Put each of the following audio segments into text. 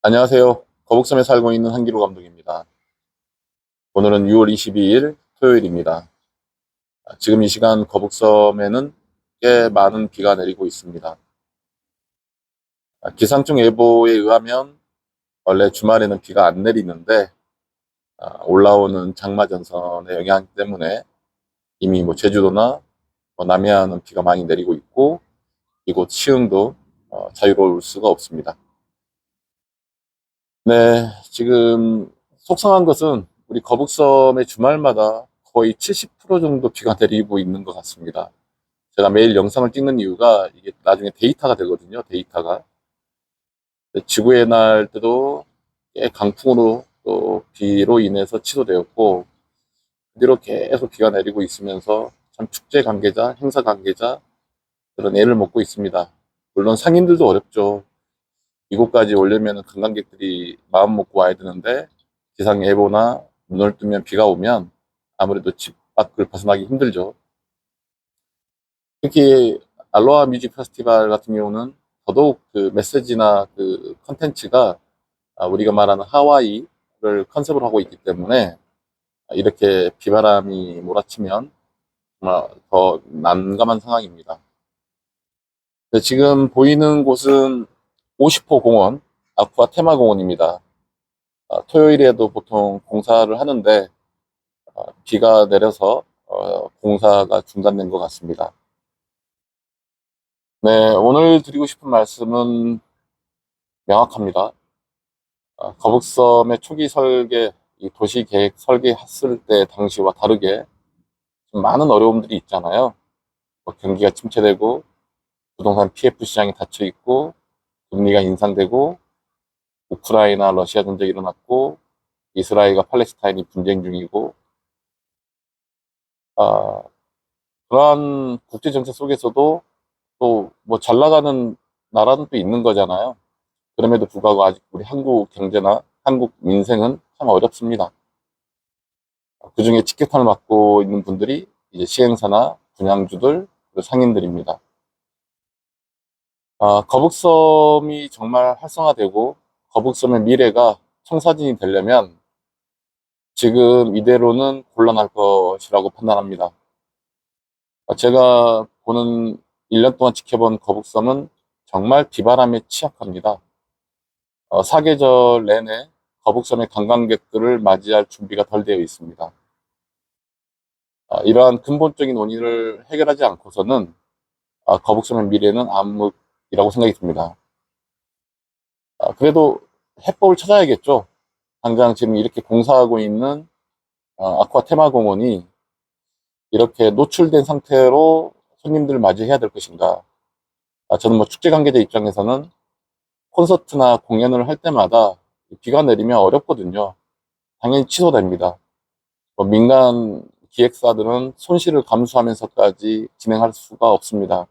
안녕하세요. 거북섬에 살고 있는 한기로 감독입니다. 오늘은 6월 22일 토요일입니다. 아, 지금 이 시간 거북섬에는 꽤 많은 비가 내리고 있습니다. 아, 기상청 예보에 의하면 원래 주말에는 비가 안 내리는데 아, 올라오는 장마전선의 영향 때문에 이미 뭐 제주도나 뭐 남해안은 비가 많이 내리고 있고 이곳 시흥도 어, 자유로울 수가 없습니다. 네, 지금 속상한 것은 우리 거북섬의 주말마다 거의 70% 정도 비가 내리고 있는 것 같습니다. 제가 매일 영상을 찍는 이유가 이게 나중에 데이터가 되거든요, 데이터가. 지구의 날 때도 꽤 강풍으로 또 비로 인해서 취소되었고, 그대로 계속 비가 내리고 있으면서 참 축제 관계자, 행사 관계자, 그런 애를 먹고 있습니다. 물론 상인들도 어렵죠. 이곳까지 오려면 관광객들이 마음 먹고 와야 되는데 기상 예보나 눈을 뜨면 비가 오면 아무래도 집 밖을 벗어나기 힘들죠. 특히 알로하 뮤직 페스티벌 같은 경우는 더더욱 그 메시지나 그 컨텐츠가 아, 우리가 말하는 하와이를 컨셉으로 하고 있기 때문에 이렇게 비바람이 몰아치면 정말 더 난감한 상황입니다. 지금 보이는 곳은 50호 공원, 아쿠아 테마 공원입니다. 아, 토요일에도 보통 공사를 하는데 아, 비가 내려서 어, 공사가 중단된 것 같습니다. 네, 오늘 드리고 싶은 말씀은 명확합니다. 아, 거북섬의 초기 설계, 이 도시 계획 설계했을 때 당시와 다르게 좀 많은 어려움들이 있잖아요. 뭐 경기가 침체되고 부동산 PF 시장이 닫혀 있고 금리가 인상되고 우크라이나 러시아 전쟁이 일어났고 이스라엘과 팔레스타인이 분쟁 중이고 아, 그러한 국제 정책 속에서도 또 뭐 잘 나가는 나라는 또 있는 거잖아요. 그럼에도 불구하고 아직 우리 한국 경제나 한국 민생은 참 어렵습니다. 그 중에 직격탄을 맞고 있는 분들이 이제 시행사나 분양주들, 상인들입니다. 아, 거북섬이 정말 활성화되고 거북섬의 미래가 청사진이 되려면 지금 이대로는 곤란할 것이라고 판단합니다. 아, 제가 보는 1년 동안 지켜본 거북섬은 정말 비바람에 취약합니다. 어, 사계절 내내 거북섬의 관광객들을 맞이할 준비가 덜 되어 있습니다. 아, 이러한 근본적인 원인을 해결하지 않고서는 아, 거북섬의 미래는 암흑 이라고 생각이 듭니다. 아, 그래도 해법을 찾아야겠죠. 당장 지금 이렇게 공사하고 있는 아, 아쿠아 테마 공원이 이렇게 노출된 상태로 손님들을 맞이해야 될 것인가. 아, 저는 뭐 축제 관계자 입장에서는 콘서트나 공연을 할 때마다 비가 내리면 어렵거든요. 당연히 취소됩니다. 뭐 민간 기획사들은 손실을 감수하면서까지 진행할 수가 없습니다.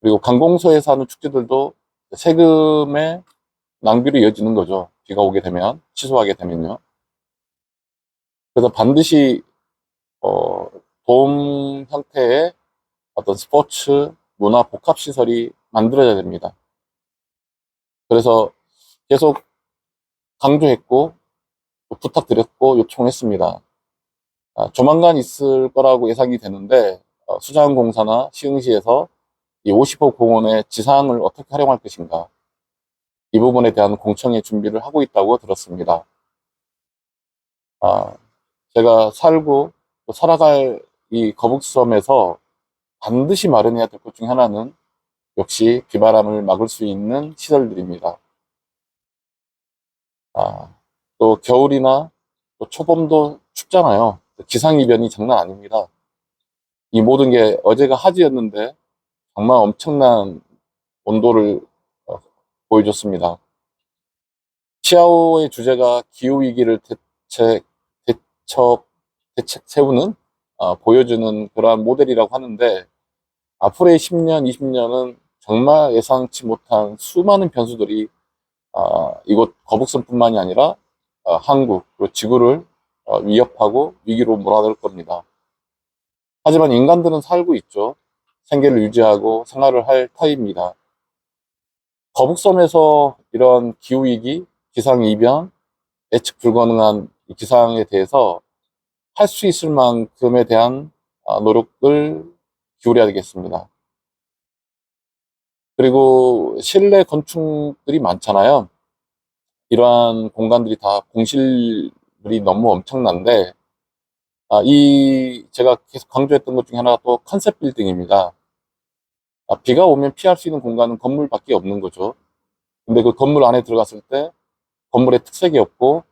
그리고 관공서에서 하는 축제들도 세금의 낭비로 이어지는 거죠. 비가 오게 되면, 취소하게 되면요. 그래서 반드시, 어, 도움 형태의 어떤 스포츠, 문화 복합시설이 만들어져야 됩니다. 그래서 계속 강조했고, 부탁드렸고, 요청했습니다. 아, 조만간 있을 거라고 예상이 되는데, 어, 수자원공사나 시흥시에서 이 50호 공원의 지상을 어떻게 활용할 것인가, 이 부분에 대한 공청회 준비를 하고 있다고 들었습니다. 아, 제가 살고 또 살아갈 이 거북섬에서 반드시 마련해야 될 것 중 하나는 역시 비바람을 막을 수 있는 시설들입니다. 아, 또 겨울이나 또 초봄도 춥잖아요. 기상이변이 장난 아닙니다. 이 모든 게 어제가 하지였는데 정말 엄청난 온도를 어, 보여줬습니다. 치아오의 주제가 기후위기를 대책, 대처, 대책 세우는, 어, 보여주는 그러한 모델이라고 하는데, 앞으로의 10년, 20년은 정말 예상치 못한 수많은 변수들이, 어, 이곳 거북선뿐만이 아니라, 어, 한국, 그리고 지구를 어, 위협하고 위기로 몰아넣을 겁니다. 하지만 인간들은 살고 있죠. 생계를 유지하고 생활을 할 터입니다. 거북섬에서 이런 기후위기, 기상이변, 예측 불가능한 이 기상에 대해서 할 수 있을 만큼에 대한 아, 노력을 기울여야 되겠습니다. 그리고 실내 건축들이 많잖아요. 이러한 공간들이 다 공실들이 너무 엄청난데, 아, 이, 제가 계속 강조했던 것 중에 하나가 또 컨셉 빌딩입니다. 아, 비가 오면 피할 수 있는 공간은 건물밖에 없는 거죠. 근데 그 건물 안에 들어갔을 때 건물의 특색이 없고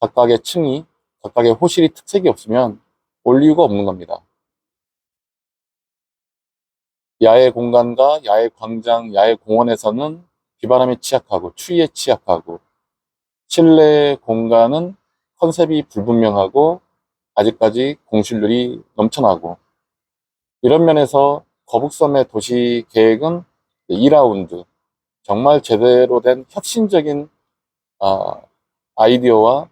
각각의 층이 각각의 호실이 특색이 없으면 올 이유가 없는 겁니다. 야외 공간과 야외 광장, 야외 공원에서는 비바람에 취약하고 추위에 취약하고 실내 공간은 컨셉이 불분명하고 아직까지 공실률이 넘쳐나고 이런 면에서 거북섬의 도시 계획은 2라운드 정말 제대로 된 혁신적인 아, 아이디어와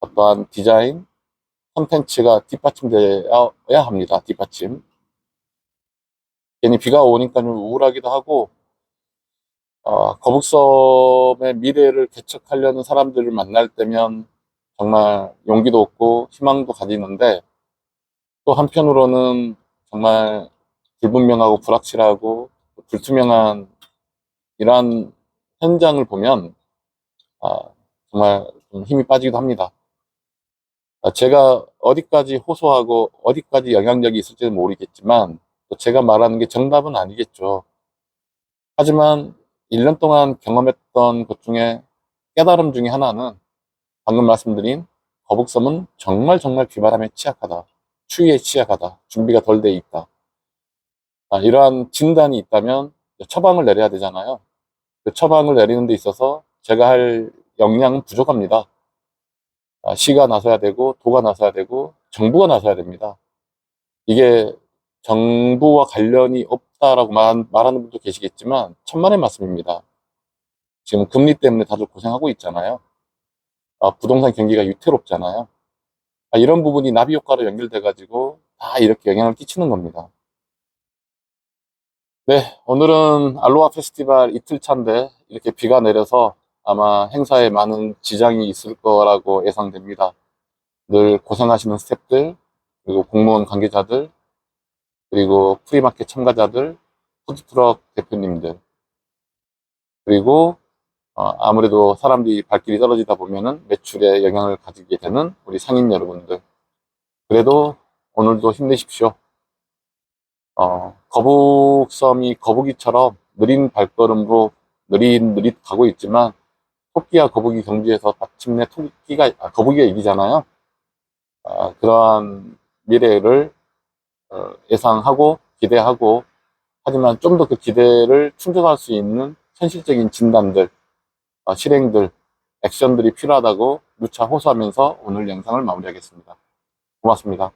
어떠한 디자인, 콘텐츠가 뒷받침되어야 합니다. 뒷받침. 괜히 비가 오니까 좀 우울하기도 하고 어, 거북섬의 미래를 개척하려는 사람들을 만날 때면 정말 용기도 없고 희망도 가지는데 또 한편으로는 정말 불분명하고 불확실하고 불투명한 이러한 현장을 보면 아, 정말 좀 힘이 빠지기도 합니다. 아, 제가 어디까지 호소하고 어디까지 영향력이 있을지는 모르겠지만 또 제가 말하는 게 정답은 아니겠죠. 하지만 1년 동안 경험했던 것 중에 깨달음 중에 하나는 방금 말씀드린 거북섬은 정말 정말 비바람에 취약하다. 추위에 취약하다. 준비가 덜 돼 있다. 아, 이러한 진단이 있다면 처방을 내려야 되잖아요. 그 처방을 내리는 데 있어서 제가 할 역량은 부족합니다. 아, 시가 나서야 되고 도가 나서야 되고 정부가 나서야 됩니다. 이게 정부와 관련이 없다라고 말, 말하는 분도 계시겠지만 천만의 말씀입니다. 지금 금리 때문에 다들 고생하고 있잖아요. 아, 부동산 경기가 위태롭잖아요. 아, 이런 부분이 나비 효과로 연결돼 가지고 다 이렇게 영향을 끼치는 겁니다. 네, 오늘은 알로하 페스티벌 이틀 차인데 이렇게 비가 내려서 아마 행사에 많은 지장이 있을 거라고 예상됩니다. 늘 고생하시는 스태프들, 그리고 공무원 관계자들, 그리고 프리마켓 참가자들, 푸드트럭 대표님들, 그리고 어, 아무래도 사람들이 발길이 떨어지다 보면은 매출에 영향을 가지게 되는 우리 상인 여러분들. 그래도 오늘도 힘내십시오. 어, 거북섬이 거북이처럼 느린 발걸음으로 느릿느릿 가고 있지만 토끼와 거북이 경주에서 마침내 토끼가 아, 거북이가 이기잖아요. 아, 그러한 미래를 어, 예상하고 기대하고 하지만 좀 더 그 기대를 충족할 수 있는 현실적인 진단들, 어, 실행들, 액션들이 필요하다고 누차 호소하면서 오늘 영상을 마무리하겠습니다. 고맙습니다.